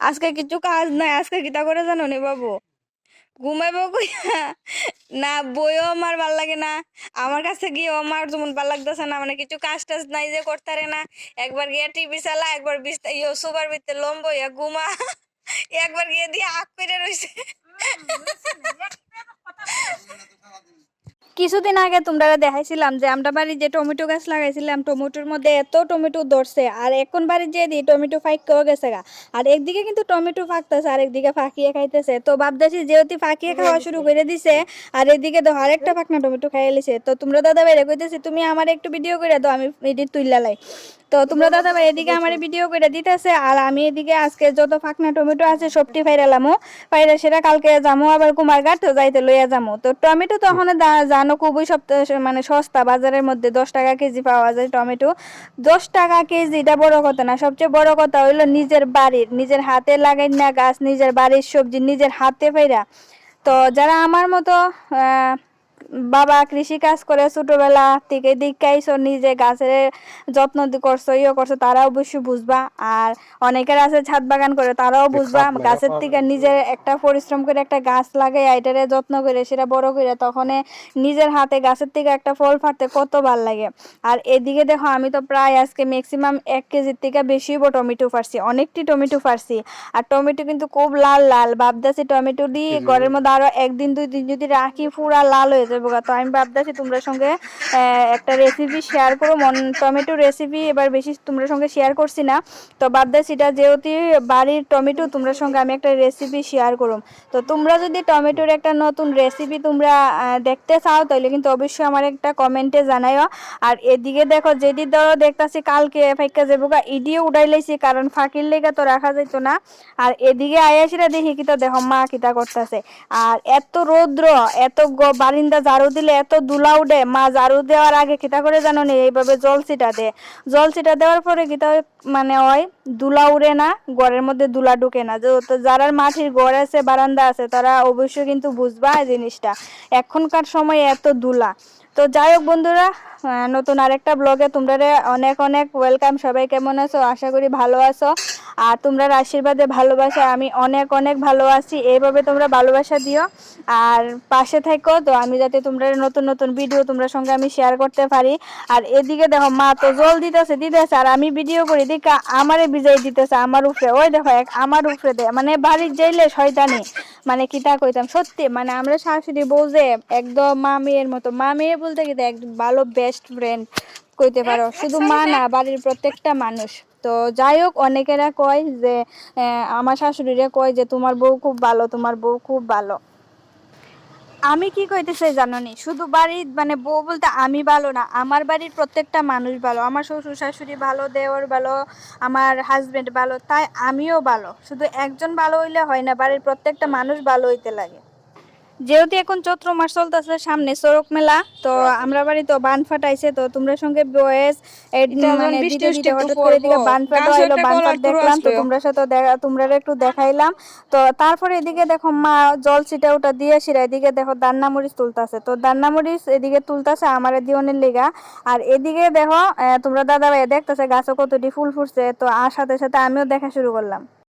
আজকে কিছু কাজ নাই, আজকে কিতা করে জানো নি বাবু? ঘুমাইবো কইয়া? না, বইও আমার ভালো লাগে না। আমার কাছে গিয়ে আমার যেমন ভালো লাগতেছে না মানে কিছু কাজ টাজ নাই যে করতারে না। একবার গিয়ে টিভি চালা, একবার বিস্তা ইয়ে সুপার বিতে লম্ব ঘুমা। একবার গিয়ে দিয়ে আগ পেরে রয়েছে কিছুদিন আগে তোমরা দেখাইছিলাম যে আমরা বাড়ি যে টমেটো গাছ লাগাইছিলাম টমেটোর মধ্যে এত টমেটো ধরছে। আর এখন বাড়ি যে দিই টমেটো ফাঁকেও গেছে গা। আর একদিকে কিন্তু টমেটো ফাঁকতেছে আর একদিকে ফাঁকিয়ে খাইতেছে। তো ভাবতেছি যেহেতু ফাঁকিয়ে খাওয়া শুরু করে দিছে আর এদিকে তো আরেকটা ফাঁকনা টমেটো খাইয়ে লিছে। তো তোমরা দাদা বাইরে কইতেছি তুমি আমার একটু ভিডিও করে দাও আমি এটি তুইলা লাই। তো তোমরা দাদা ভাই এদিকে আমার ভিডিও করে দিতেছে, আর আমি এদিকে আজকে যত ফাঁকনা টমেটো আছে সবটি ফাইরালামো। ফাইরা সেটা কালকে যামো, আবার কুমারঘাট তো যাইতে লইয়া যামো। তো টমেটো তো এখন দা- জানো খুবই সপ্তাহ মানে সস্তা, বাজারের মধ্যে দশ টাকা কেজি পাওয়া যায় টমেটো। দশ টাকা কেজি এটা বড় কথা না, সবচেয়ে বড় কথা হইল নিজের বাড়ির, নিজের হাতে লাগাই না গাছ, নিজের বাড়ির সবজি নিজের হাতে ফাইরা। তো যারা আমার মতো বাবা কৃষি কাজ করে ছোটবেলা থেকে দীক্ষাইছো নিজে গাছের যত্ন করছ ইয়ে করছ তারা অবশ্যই বুঝবা। আর অনেকের আছে ছাদ বাগান করে তারাও বুঝবা গাছের থেকে নিজের একটা পরিশ্রম করে একটা গাছ লাগাই এটারে যত্ন করে সেটা বড় করে তখন নিজের হাতে গাছের থেকে একটা ফল ফাটতে কত ভালো লাগে। আর এদিকে দেখো আমি তো প্রায় আজকে ম্যাক্সিমাম এক কেজির থেকে বেশি টমেটো ফারছি অনেকটি টমেটো ফারছি আর টমেটো কিন্তু খুব লাল লাল ভাবতেছি টমেটো দিয়ে ঘরের মধ্যে আরও একদিন দুই দিন যদি রাখি পুরা লাল হয়ে যাবে। গা। তো আমি ভাবতেছি তোমরা সঙ্গে একটা রেসিপি শেয়ার করো। মন, টমেটো রেসিপি এবার বেশি তোমরা সঙ্গে শেয়ার করছি না। তো ভাবতেছি এটা যেহেতু বাড়ির টমেটো, তোমরা সঙ্গে আমি একটা রেসিপি শেয়ার করুম। তো তোমরা যদি টমেটোর একটা নতুন রেসিপি তোমরা দেখতে চাও তাহলে কিন্তু অবশ্যই আমার একটা কমেন্টে জানাইও। আর এদিকে দেখো যেটি ধরো দেখতাছি কালকে ফাইকা যাব ইডিও উড়াই লাইছি, কারণ ফাঁকির লেগে তো রাখা যেত না। আর এদিকে আয়াসিরা দেখি কিতা দেখো মা কিতা করতেছে। আর এত রৌদ্র, এত বারিন্দা ঝাড়ু দিলে এত দুলা উঠে মা ঝাড়ু দেওয়ার আগে কিতা করে জানো নি, এইভাবে জল ছিটা দে। জল ছিটা দেওয়ার পরে কিতা মানে হয় দুলা উড়ে না, ঘরের মধ্যে দুলা ঢুকে না। তো যারা মাটির ঘর আছে, বারান্দা আছে, তারা অবশ্যই কিন্তু বুঝবা জিনিসটা। এখনকার সময় এত দুলা। তো যাই হোক বন্ধুরা নতুন আরেকটা ব্লগে তোমরা অনেক অনেক ওয়েলকাম সবাই কেমন আছো? আশা করি ভালো আছো। আর তোমরা আশীর্বাদে ভালোবাসা আমি অনেক অনেক ভালো আছি। এইভাবে তোমরা ভালোবাসা দিও। আর পাশে থেকো তো আমি যাতে তোমরা নতুন নতুন ভিডিও তোমরা সঙ্গে আমি শেয়ার করতে পারি। আর এদিকে দেখো, মা তো জল দিতেছে দিতেছে। আর আমি ভিডিও করি, দেখা, আমারে বিজয় দিতেছে আমার উপরে। ওই দেখো, এক আমার উপরে দে মানে বাড়ির যাইলে শয়তানি। মানে কিতা কইতাম? সত্যি মানে আমরা শাশুড়ি বউ যে, একদম মা মেয়ের মতো। মা মেয়ে বলতে কি একদম ভালো বেস্ট ফ্রেন্ড কইতে পারো। শুধু মা না বাড়ির প্রত্যেকটা মানুষ। তো যাই হোক অনেকেরা কয় যে আমার শাশুড়িরা কয় যে তোমার বউ খুব ভালো তোমার বউ খুব ভালো। আমি কি কইতেছে জাননি? শুধু বাড়ির মানে বউ বলতে আমি ভালো না আমার বাড়ির প্রত্যেকটা মানুষ ভালো। আমার শ্বশুর শাশুড়ি ভালো দেওর ভালো আমার হাজবেন্ড ভালো তাই আমিও ভালো। শুধু একজন ভালো হইলে হয় না বাড়ির প্রত্যেকটা মানুষ ভালো হইতে লাগে। যেহেতু এখন চৈত্র মাস চলতেছে সামনে চড়ক মেলা তো আমরা বাড়ি তো বান ফাটাইছে তো তোমরা সঙ্গে বয়েস মানে দিতে দিতে হঠাৎ করে দিকে বান ফাটা বান ফাট দেখলাম তো তোমরা সাথে তোমরা একটু দেখাইলাম। তো তারপরে এদিকে দেখো মা জল ছিটা ওটা দিয়ে সিরা এদিকে দেখো দান্না মরিচ তুলতাছে। তো দান্না মরিচ এদিকে তুলতাছে আমার দিওনের লেগা। আর এদিকে দেখো তোমরা দাদা ভাই দেখতেছে গাছে কতটি ফুল ফুটছে তো আর সাথে সাথে আমিও দেখা শুরু করলাম।